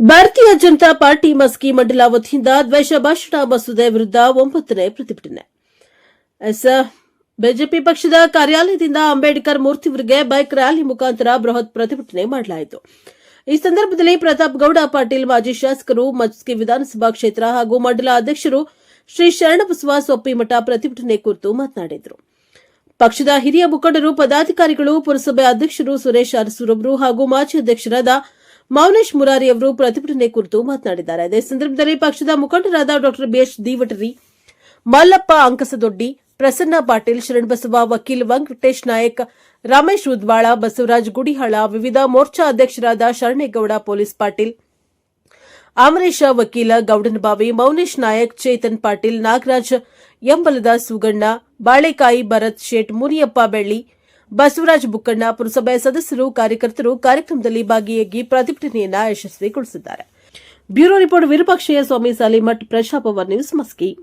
ಭಾರತೀಯ ಜನತಾ ಪಾರ್ಟಿ ಮಸ್ಕಿ ಮಂಡಲ ವತಿಯಿಂದ ದ್ವೇಷ ಭಾಷಣ ಮಸೂದೆ ವಿರುದ್ಧ ಒಂಬತ್ತನೇ ಪ್ರತಿಭಟನೆ. ಬಿಜೆಪಿ ಪಕ್ಷದ ಕಾರ್ಯಾಲಯದಿಂದ ಅಂಬೇಡ್ಕರ್ ಮೂರ್ತಿವರಿಗೆ ಬೈಕ್ ರ್ಯಾಲಿ ಮುಖಾಂತರ ಬೃಹತ್ ಪ್ರತಿಭಟನೆ ಮಾಡಲಾಯಿತು. ಈ ಸಂದರ್ಭದಲ್ಲಿ ಪ್ರತಾಪ್ ಗೌಡ, ಪಾಟೀಲ್ ಮಾಜಿ ಶಾಸಕರು, ಮಸ್ಕಿ ವಿಧಾನಸಭಾ ಕ್ಷೇತ್ರ ಹಾಗೂ ಮಂಡಲ ಅಧ್ಯಕ್ಷರು ಶ್ರೀ ಶರಣಬಸವ ಸೊಪ್ಪಿಮಠ ಪ್ರತಿಭಟನೆ ಕುರಿತು ಮಾತನಾಡಿದರು. ಪಕ್ಷದ ಹಿರಿಯ ಮುಖಂಡರು, ಪದಾಧಿಕಾರಿಗಳು, ಪುರಸಭೆ ಅಧ್ಯಕ್ಷರು ಸುರೇಶ್ ಅರಸೂರವರು ಹಾಗೂ ಮಾಜಿ ಅಧ್ಯಕ್ಷರಾದ ಮೌನೇಶ್ ಮುರಾರಿ ಅವರು ಪ್ರತಿಭಟನೆ ಕುರಿತು ಮಾತನಾಡಿದ್ದಾರೆ. ಅದೇ ಸಂದರ್ಭದಲ್ಲಿ ಪಕ್ಷದ ಮುಖಂಡರಾದ ಡಾಕ್ಟರ್ ಬಿಎಸ್ ದೀವಟರಿ ಮಲ್ಲಪ್ಪ ಅಂಕಸದೊಡ್ಡಿ, ಪ್ರಸನ್ನ ಪಾಟೀಲ್ ಶರಣಬಸವ ವಕೀಲ್ ವೆಂಕಟೇಶ್ ನಾಯಕ್, ರಮೇಶ್ ಉದ್ವಾಳ, ಬಸವರಾಜ್ ಗುಡಿಹಾಳ, ವಿವಿಧ ಮೋರ್ಚಾ ಅಧ್ಯಕ್ಷರಾದ ಶರಣೇಗೌಡ, ಪೊಲೀಸ್ ಪಾಟೀಲ್, ಅಮರೇಶ ವಕೀಲ ಗೌಡನಬಾವಿ ಮೌನೇಶ್ ನಾಯಕ್, ಚೇತನ್ ಪಾಟೀಲ್, ನಾಗರಾಜ್, ಎಂಬಲದ ಸುಗಣ್ಣ, ಬಾಳೆಕಾಯಿ ಭರತ್ ಶೇಟ್, ಮುನಿಯಪ್ಪ ಬೆಳ್ಳಿ ಬಸವರಾಜ್ ಬುಕ್ಕಣ್ಣ ಪುರಸಭೆ ಸದಸ್ಯರು, ಕಾರ್ಯಕರ್ತರು ಕಾರ್ಯಕ್ರಮದಲ್ಲಿ ಭಾಗಿಯಾಗಿ ಪ್ರತಿಭಟನೆಯನ್ನ ಯಶಸ್ವಿಗೊಳಿಸಿದ್ದಾರೆ. Bureau report Virupakshayya, Swami Salimath Praja Power news Maski